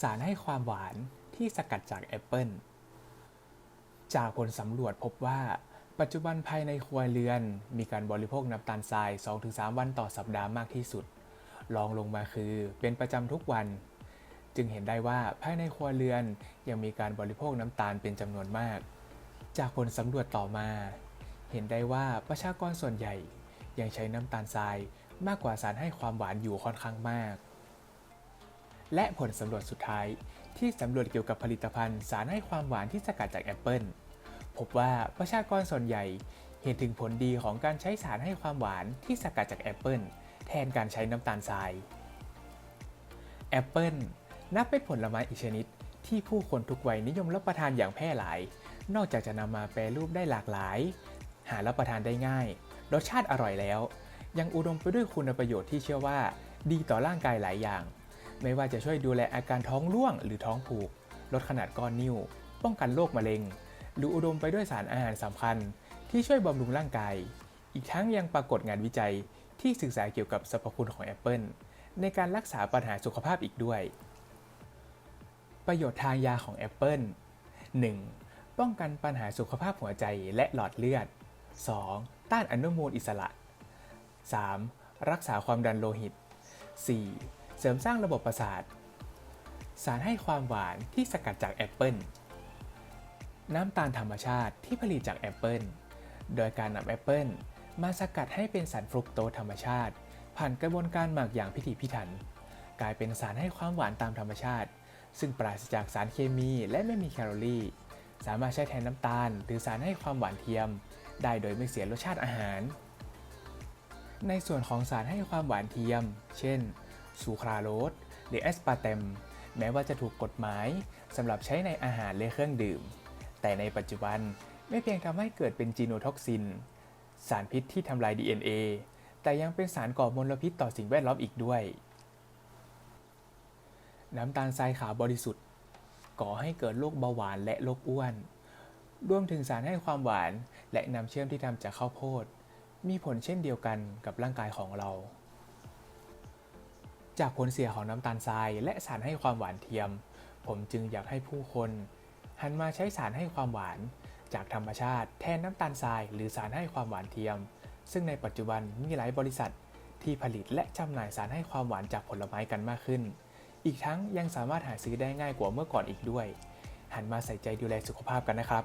สารให้ความหวานที่สกัดจากแอปเปิลจากผลสำรวจพบว่า ปัจจุบันภายในครัวเรือน มีการบริโภคน้ำตาลทราย 2-3 วันต่อสัปดาห์มากที่สุดรองลงมาคือเป็นประจำทุกวัน จึงเห็นได้ว่าภายในครัวเรือนยังมีการบริโภคน้ำตาลเป็นจำนวนมาก จากผลสำรวจต่อมา เห็นได้ว่าประชากรส่วนใหญ่ ยังใช้น้ำตาลทรายมากกว่าสารให้ความหวานอยู่ค่อนข้างมาก และผลสำรวจสุดท้าย ที่สำรวจเกี่ยวกับผลิตภัณฑ์สารให้ความหวานที่สกัดจากแอปเปิลพบว่าประชากรส่วนใหญ่เห็นถึงผลดีของการใช้สารให้ความหวานที่สกัดจากแอปเปิลแทนการใช้น้ำตาลทรายแอปเปิลนับเป็นผลไม้อีกชนิด ที่ผู้คนทุกวัยนิยมรับประทานอย่างแพร่หลาย นอกจากจะนำมาแปรรูปได้หลากหลาย หารับประทานได้ง่าย รสชาติอร่อยแล้ว ยังอุดมไปด้วยคุณประโยชน์ที่เชื่อว่า ดีต่อร่างกายหลายอย่าง ไม่ว่าจะช่วยดูแลอาการท้องร่วงหรือท้องผูก ลดขนาดก้อนนิ้วป้องกันโรคมะเร็ง หรืออุดมไปด้วยสารอาหารสำคัญ ที่ช่วยบำรุงร่างกาย อีกทั้งยังปรากฏงานวิจัยที่ศึกษาเกี่ยวกับสรรพคุณของแอปเปิลในการรักษาปัญหาสุขภาพอีกด้วย ประโยชน์ทางยาของแอปเปิล 1. ป้องกันปัญหาสุขภาพหัวใจและหลอดเลือด 2. ต้านอนุมูลอิสระ 3. รักษาความดันโลหิต 4. เสริมสร้างระบบประสาท สารให้ความหวานที่สกัดจากแอปเปิลน้ำตาลธรรมชาติที่ผลิตจากแอปเปิลโดยการนำแอปเปิลมาสกัดให้เป็นสารฟรุกโตธรรมชาติ ผ่านกระบวนการหมักอย่างพิถีพิถัน กลายเป็นสารให้ความหวานตามธรรมชาติ ซึ่งปราศจากสารเคมีและไม่มีแคลอรี่ สามารถใช้แทนน้ำตาล หรือสารให้ความหวานเทียม ได้โดยไม่เสียรสชาติอาหาร ในส่วนของสารให้ความหวานเทียม เช่น ซูคราโรสหรือแอสปาร์เตมแม้ว่าจะถูกกฎหมายสำหรับใช้ในอาหารและเครื่องดื่ม แต่ในปัจจุบันไม่เพียงทำให้เกิดเป็นจีโนท็อกซิน สารพิษที่ทำลาย DNA แต่ยังเป็นสารก่อมลพิษต่อสิ่งแวดล้อมอีกด้วย น้ำตาลทรายขาวบริสุทธิ์ ก่อให้เกิดโรคเบาหวานและโรคอ้วน รวมถึงสารให้ความหวานและน้ำเชื่อมที่ทำจากข้าวโพด มีผลเช่นเดียวกันกับร่างกายของเรา จากผลเสียของน้ำตาลทราย และสารให้ความหวานเทียม ผมจึงอยากให้ผู้คนหันมาใช้สารให้ความหวาน จากธรรมชาติแทนน้ำตาลทราย หรือสารให้ความหวานเทียม ซึ่งในปัจจุบันมีหลายบริษัทที่ผลิตและจำหน่ายสารให้ความหวานจากผลไม้กันมากขึ้น อีกทั้งยังสามารถหาซื้อได้ง่ายกว่าเมื่อก่อนอีกด้วย หันมาใส่ใจดูแลสุขภาพกันนะครับ